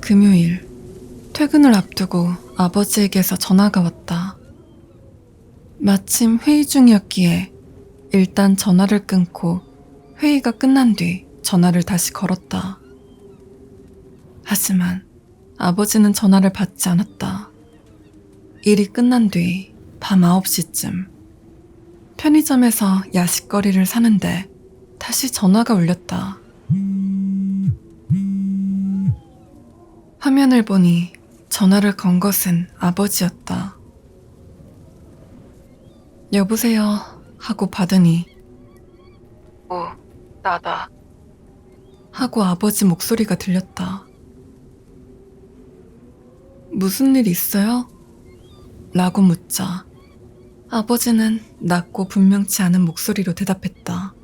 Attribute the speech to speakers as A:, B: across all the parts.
A: 금요일, 퇴근을 앞두고 아버지에게서 전화가 왔다. 마침 회의 중이었기에 일단 전화를 끊고 회의가 끝난 뒤 전화를 다시 걸었다. 하지만 아버지는 전화를 받지 않았다. 일이 끝난 뒤 밤 9시쯤 편의점에서 야식거리를 사는데 다시 전화가 울렸다. 화면을 보니 전화를 건 것은 아버지였다. 여보세요 하고 받으니 오, 나다. 하고 아버지 목소리가 들렸다. 무슨 일 있어요? 라고 묻자 아버지는 낮고 분명치 않은 목소리로 대답했다.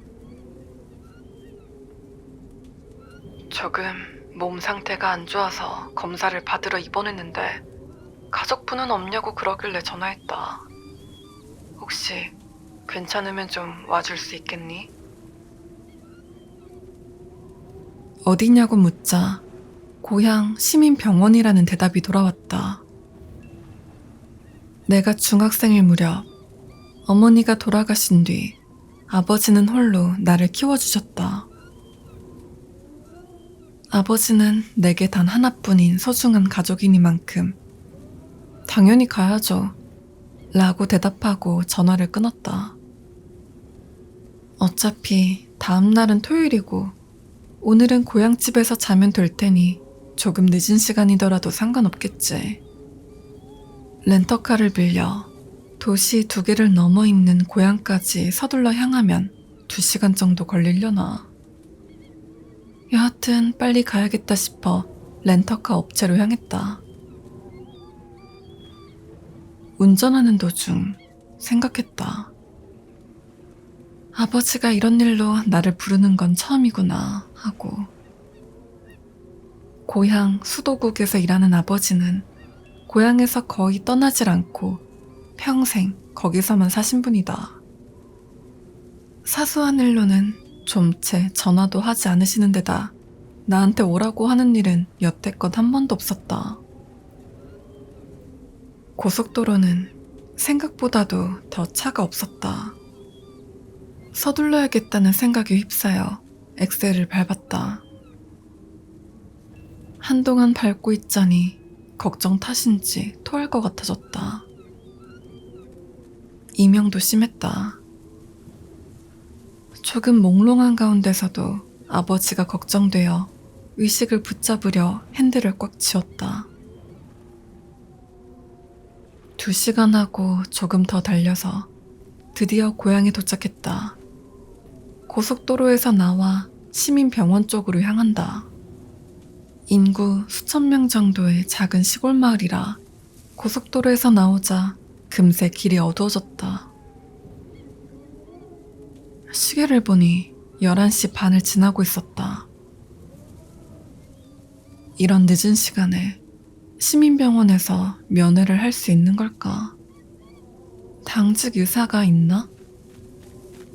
A: 조금 몸 상태가 안 좋아서 검사를 받으러 입원했는데 가족분은 없냐고 그러길래 전화했다. 혹시 괜찮으면 좀 와줄 수 있겠니? 어디냐고 묻자 고향 시민병원이라는 대답이 돌아왔다. 내가 중학생일 무렵 어머니가 돌아가신 뒤 아버지는 홀로 나를 키워주셨다. 아버지는 내게 단 하나뿐인 소중한 가족이니만큼 당연히 가야죠. 라고 대답하고 전화를 끊었다. 어차피 다음날은 토요일이고 오늘은 고향집에서 자면 될 테니 조금 늦은 시간이더라도 상관없겠지. 렌터카를 빌려 도시 두 개를 넘어 있는 고향까지 서둘러 향하면 두 시간 정도 걸리려나. 여하튼 빨리 가야겠다 싶어 렌터카 업체로 향했다. 운전하는 도중 생각했다. 아버지가 이런 일로 나를 부르는 건 처음이구나 하고. 고향 수도국에서 일하는 아버지는 고향에서 거의 떠나질 않고 평생 거기서만 사신 분이다. 사소한 일로는 좀 채 전화도 하지 않으시는 데다 나한테 오라고 하는 일은 여태껏 한 번도 없었다. 고속도로는 생각보다도 더 차가 없었다. 서둘러야겠다는 생각에 휩싸여 엑셀을 밟았다. 한동안 밟고 있자니 걱정 탓인지 토할 것 같아졌다. 이명도 심했다. 조금 몽롱한 가운데서도 아버지가 걱정되어 의식을 붙잡으려 핸들을 꽉 쥐었다. 두 시간 하고 조금 더 달려서 드디어 고향에 도착했다. 고속도로에서 나와 시민병원 쪽으로 향한다. 인구 수천 명 정도의 작은 시골 마을이라 고속도로에서 나오자 금세 길이 어두워졌다. 시계를 보니 11시 반을 지나고 있었다. 이런 늦은 시간에 시민병원에서 면회를 할 수 있는 걸까? 당직 의사가 있나?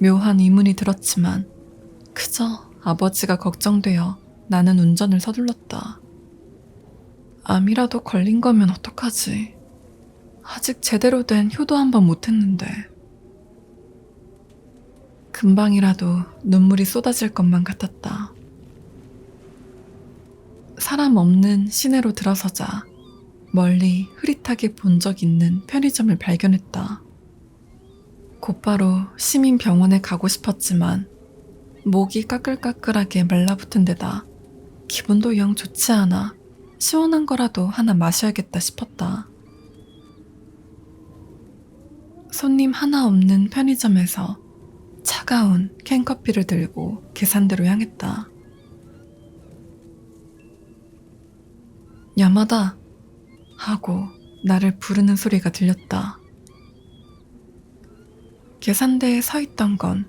A: 묘한 의문이 들었지만 그저 아버지가 걱정되어 나는 운전을 서둘렀다. 암이라도 걸린 거면 어떡하지? 아직 제대로 된 효도 한번 못했는데. 금방이라도 눈물이 쏟아질 것만 같았다. 사람 없는 시내로 들어서자 멀리 흐릿하게 본 적 있는 편의점을 발견했다. 곧바로 시민병원에 가고 싶었지만 목이 까끌까끌하게 말라붙은 데다 기분도 영 좋지 않아 시원한 거라도 하나 마셔야겠다 싶었다. 손님 하나 없는 편의점에서 차가운 캔커피를 들고 계산대로 향했다. 야마다 하고 나를 부르는 소리가 들렸다. 계산대에 서 있던 건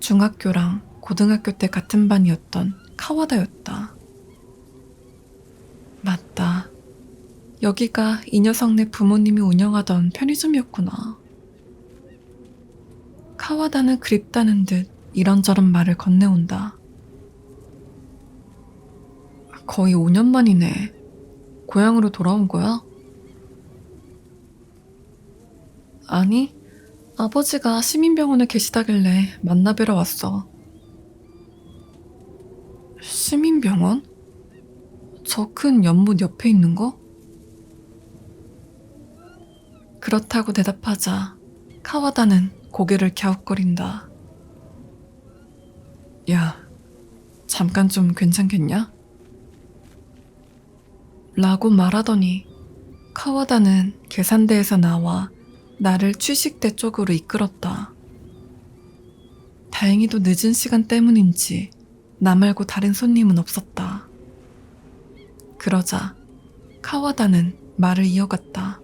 A: 중학교랑 고등학교 때 같은 반이었던 카와다였다. 맞다. 여기가 이 녀석네 부모님이 운영하던 편의점이었구나. 카와다는 그립다는 듯 이런저런 말을 건네온다. 거의 5년 만이네. 고향으로 돌아온 거야? 아니, 아버지가 시민병원에 계시다길래 만나뵈러 왔어. 시민병원? 저 큰 연못 옆에 있는 거? 그렇다고 대답하자 카와다는 고개를 갸웃거린다. 야, 잠깐 좀 괜찮겠냐? 라고 말하더니 카와다는 계산대에서 나와 나를 취식대 쪽으로 이끌었다. 다행히도 늦은 시간 때문인지 나 말고 다른 손님은 없었다. 그러자 카와다는 말을 이어갔다.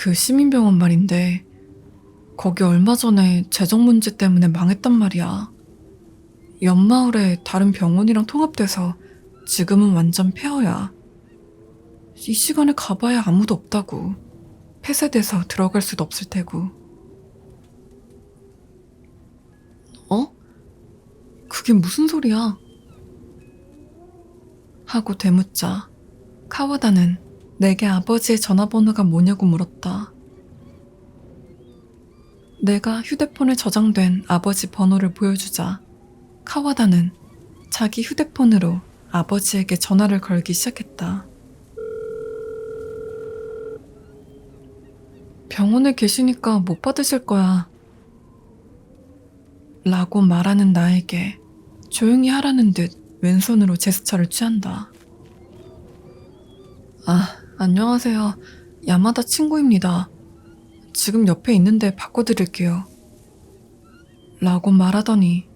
A: 그 시민병원 말인데 거기 얼마 전에 재정 문제 때문에 망했단 말이야. 옆마을에 다른 병원이랑 통합돼서 지금은 완전 폐허야. 이 시간에 가봐야 아무도 없다고. 폐쇄돼서 들어갈 수도 없을 테고. 어? 그게 무슨 소리야? 하고 되묻자 카와다는 내게 아버지의 전화번호가 뭐냐고 물었다. 내가 휴대폰에 저장된 아버지 번호를 보여주자 카와다는 자기 휴대폰으로 아버지에게 전화를 걸기 시작했다. 병원에 계시니까 못 받으실 거야. 라고 말하는 나에게 조용히 하라는 듯 왼손으로 제스처를 취한다. 아, 안녕하세요. 야마다 친구입니다. 지금 옆에 있는데 바꿔드릴게요. 라고 말하더니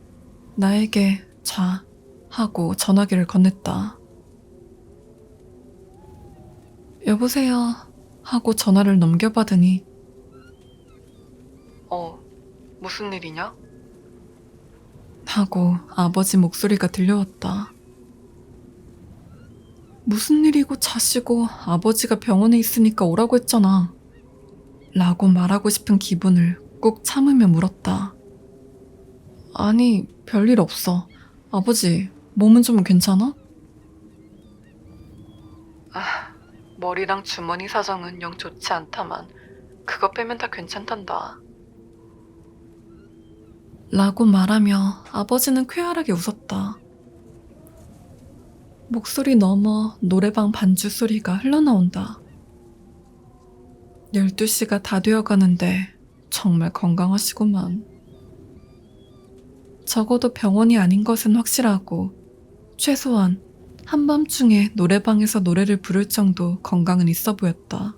A: 나에게 자 하고 전화기를 건넸다. 여보세요 하고 전화를 넘겨받으니 어, 무슨 일이냐? 하고 아버지 목소리가 들려왔다. 무슨 일이고 자시고 아버지가 병원에 있으니까 오라고 했잖아. 라고 말하고 싶은 기분을 꾹 참으며 물었다. 아니, 별일 없어. 아버지, 몸은 좀 괜찮아? 아, 머리랑 주머니 사정은 영 좋지 않다만, 그거 빼면 다 괜찮단다. 라고 말하며 아버지는 쾌활하게 웃었다. 목소리 넘어 노래방 반주 소리가 흘러나온다. 12시가 다 되어 가는데 정말 건강하시구만. 적어도 병원이 아닌 것은 확실하고 최소한 한밤중에 노래방에서 노래를 부를 정도 건강은 있어 보였다.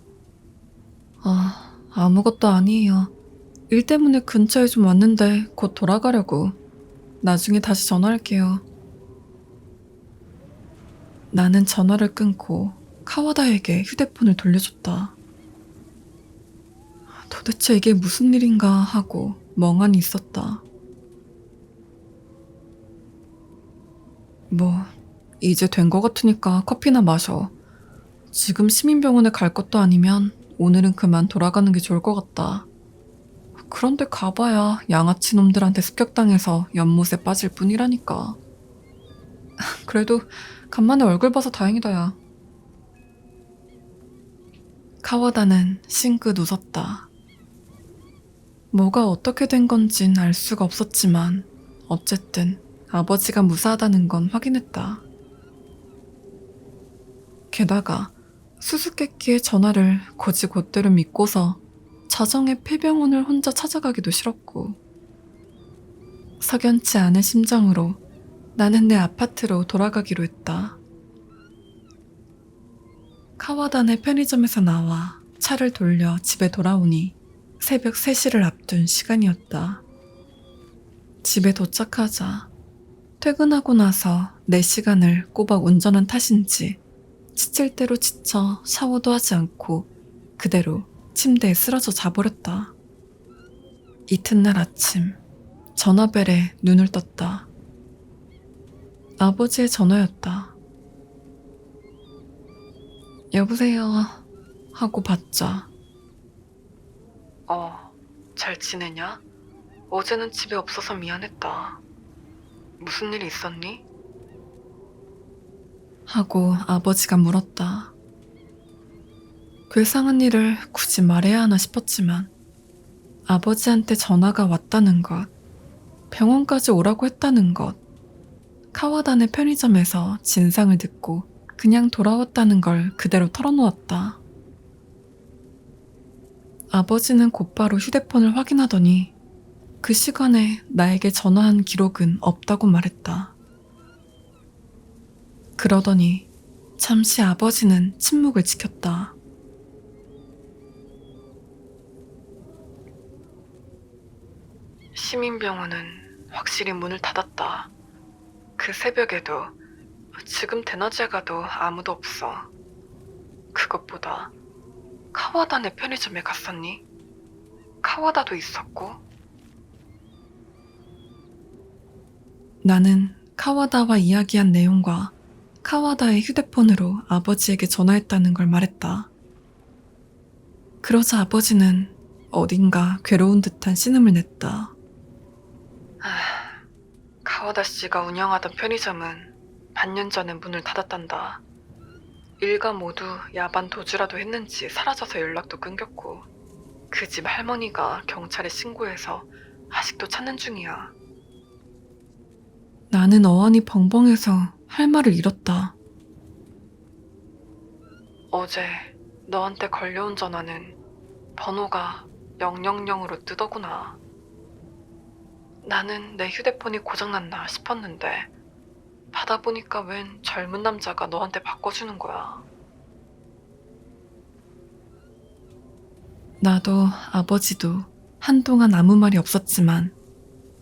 A: 아, 아무것도 아니에요. 일 때문에 근처에 좀 왔는데 곧 돌아가려고. 나중에 다시 전화할게요. 나는 전화를 끊고 카와다에게 휴대폰을 돌려줬다. 도대체 이게 무슨 일인가 하고 멍하니 있었다. 뭐, 이제 된 것 같으니까 커피나 마셔. 지금 시민병원에 갈 것도 아니면 오늘은 그만 돌아가는 게 좋을 것 같다. 그런데 가봐야 양아치 놈들한테 습격당해서 연못에 빠질 뿐이라니까. 그래도 간만에 얼굴 봐서 다행이다, 야. 카와다는 싱긋 웃었다. 뭐가 어떻게 된 건진 알 수가 없었지만, 어쨌든 아버지가 무사하다는 건 확인했다. 게다가 수수께끼의 전화를 고지곧대로 믿고서 자정에 폐병원을 혼자 찾아가기도 싫었고 석연치 않은 심정으로 나는 내 아파트로 돌아가기로 했다. 카와단의 편의점에서 나와 차를 돌려 집에 돌아오니 새벽 3시를 앞둔 시간이었다. 집에 도착하자 퇴근하고 나서 4시간을 꼬박 운전한 탓인지 지칠 대로 지쳐 샤워도 하지 않고 그대로 침대에 쓰러져 자버렸다. 이튿날 아침 전화벨에 눈을 떴다. 아버지의 전화였다. 여보세요 하고 받자. 어, 잘 지내냐? 어제는 집에 없어서 미안했다. 무슨 일 있었니? 하고 아버지가 물었다. 괴상한 일을 굳이 말해야 하나 싶었지만 아버지한테 전화가 왔다는 것, 병원까지 오라고 했다는 것, 카와단의 편의점에서 진상을 듣고 그냥 돌아왔다는 걸 그대로 털어놓았다. 아버지는 곧바로 휴대폰을 확인하더니 그 시간에 나에게 전화한 기록은 없다고 말했다. 그러더니 잠시 아버지는 침묵을 지켰다. 시민병원은 확실히 문을 닫았다. 그 새벽에도 지금 대낮에 가도 아무도 없어. 그것보다 카와다네 편의점에 갔었니? 카와다도 있었고? 나는 카와다와 이야기한 내용과 카와다의 휴대폰으로 아버지에게 전화했다는 걸 말했다. 그러자 아버지는 어딘가 괴로운 듯한 신음을 냈다. 카와다 씨가 운영하던 편의점은 반년 전에 문을 닫았단다. 일가 모두 야반 도주라도 했는지 사라져서 연락도 끊겼고 그 집 할머니가 경찰에 신고해서 아직도 찾는 중이야. 나는 어안이 벙벙해서 할 말을 잃었다. 어제 너한테 걸려온 전화는 번호가 000으로 뜨더구나. 나는 내 휴대폰이 고장났나 싶었는데 받아보니까 웬 젊은 남자가 너한테 바꿔주는 거야. 나도 아버지도 한동안 아무 말이 없었지만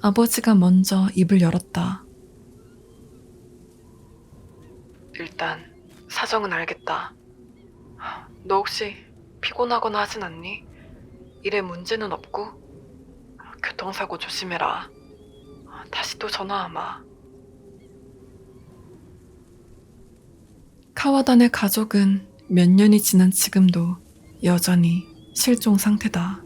A: 아버지가 먼저 입을 열었다. 일단 사정은 알겠다. 너 혹시 피곤하거나 하진 않니? 일에 문제는 없고? 교통사고 조심해라. 다시 또 전화하마. 카와단의 가족은 몇 년이 지난 지금도 여전히 실종 상태다.